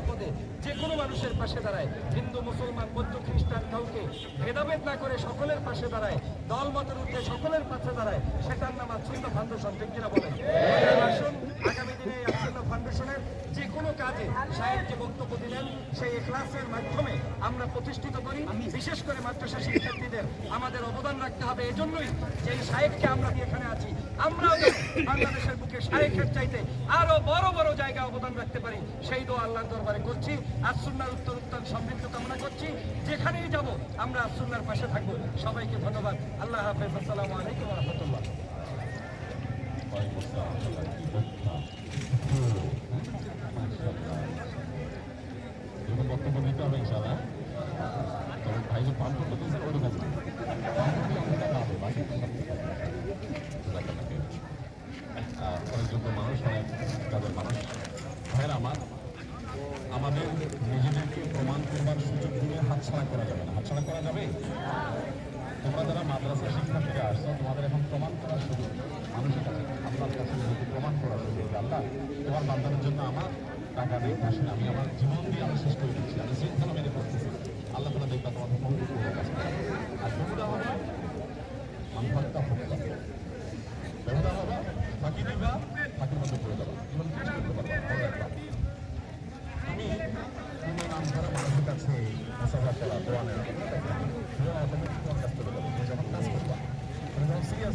আপদে যে কোনো মানুষের পাশে দাঁড়ায়। হিন্দু, মুসলমান, বৌদ্ধ, খ্রিস্টান কাউকে ভেদাভেদ না করে সকলের পাশে দাঁড়ায়, দল মতের উঠে সকলের পাশে দাঁড়ায়, সেটার নাম আচ্ছন্ন ফাউন্ডেশন ঠিক কিনা বলেন? আগামী দিনে আচ্ছন্ন ফাউন্ডেশনের যে কোনো কাজে সাহেব যে বক্তব্য সেই ক্লাসের মাধ্যমে আমরা প্রতিষ্ঠিত করি। বিশেষ করে মাদ্রাসা শিক্ষার্থীদের আমাদের অবদান রাখতে হবে। এজন্যই যে সাহেবকে আমরা এখানে আছি, আমরাও বাংলাদেশের বুকে সাহেবের চাইতে আরও বড় বড় জায়গায় অবদান রাখতে পারি, সেই দোয়া আল্লাহর দরবারে করছি। আসুন্নার উত্তর উত্তর সমৃদ্ধ কামনা করছি। যেখানেই যাব, আমরা আসুন্নার পাশে থাকব। সবাইকে ধন্যবাদ। আল্লাহ হাফেজ। আসসালামু আলাইকুম রহমতুল্লাহ এরকম বক্তব্য দিতে হবে ইনশাআল্লাহ তবে ভাই যে পান করতে দিয়েছেন ওরকম না পান করতে অঙ্গটা না হবে বাকি অনেক যোগ্য মানুষ অনেক তাদের মানুষ ভাইয়ের আমার আমাদের নিজেদেরকে প্রমাণ করবার সুযোগ দিয়ে হাতছাড়া করা যাবে না হাতছাড়া করা যাবে তোমরা যারা মাদ্রাসা শিক্ষার্থীরা আসছো তোমাদের এখন প্রমাণ করার সুযোগ মানুষের কাছে আল্লাহর কাছে প্রমাণ করার সুযোগ তোমার বান্দানের জন্য আমার টাকা নেই পয়সা আমি আমার জীবন দিয়ে আমি শেষ করে দিচ্ছি। আমি শৃঙ্খলা মেনে করতেছি আল্লাহ তালা দেখবা তোমাদের করে আর বেহুদা হবে মানফাতটা হবে। বেহুদা হবে ফাঁকি দিবা ফাঁকির মধ্যে জীবন করা দোয়া দোয়া অটোমেটিক তোমার কাজ করে যাবে তুমি যখন কাজ দিয়ে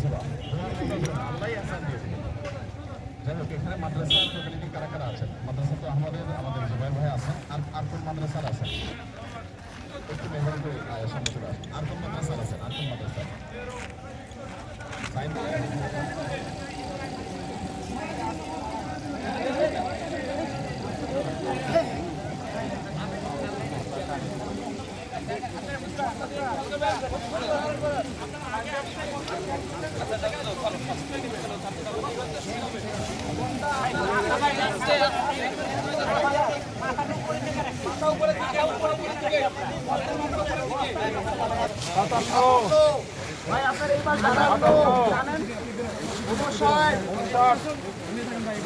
যাই হোক, এখানে মাদ্রাসার প্রতিনিধি কারা কারা আছেন? আমাদের আমাদের জুবাইর ভাই আছেন, আর আর কোন মাদ্রাসার আছেন? একটু মেহরবানি করে সামনে চলে আসুন। আর কোন মাদ্রাসার আছেন? আর কোন মাদ্রাসার? সাইন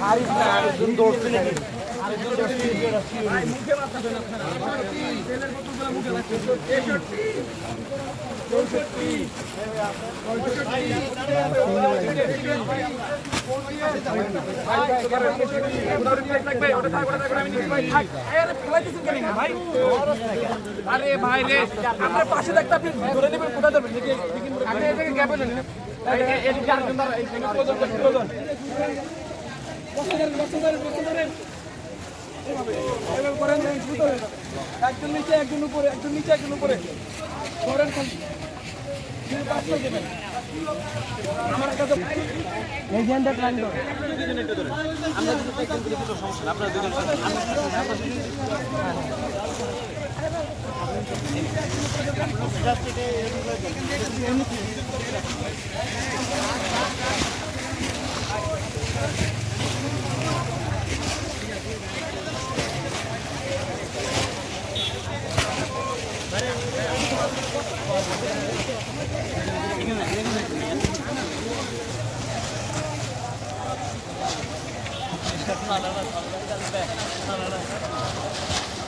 আরে ভাই রে আমরা পাশে থাকতে আপনি ধরে নেবেন কোথায় ধরবেন আগে এদিকে গ্যাপে নেন এদিকে করেন একজন নিচে একজন উপরে একজন নিচে একজন উপরে ধরেন খালি শুধু পাঁচ করে দেবেন আমার কাছে এজেন্টটা প্ল্যান করো দেখা দিতে 好了，好了，好了，好了。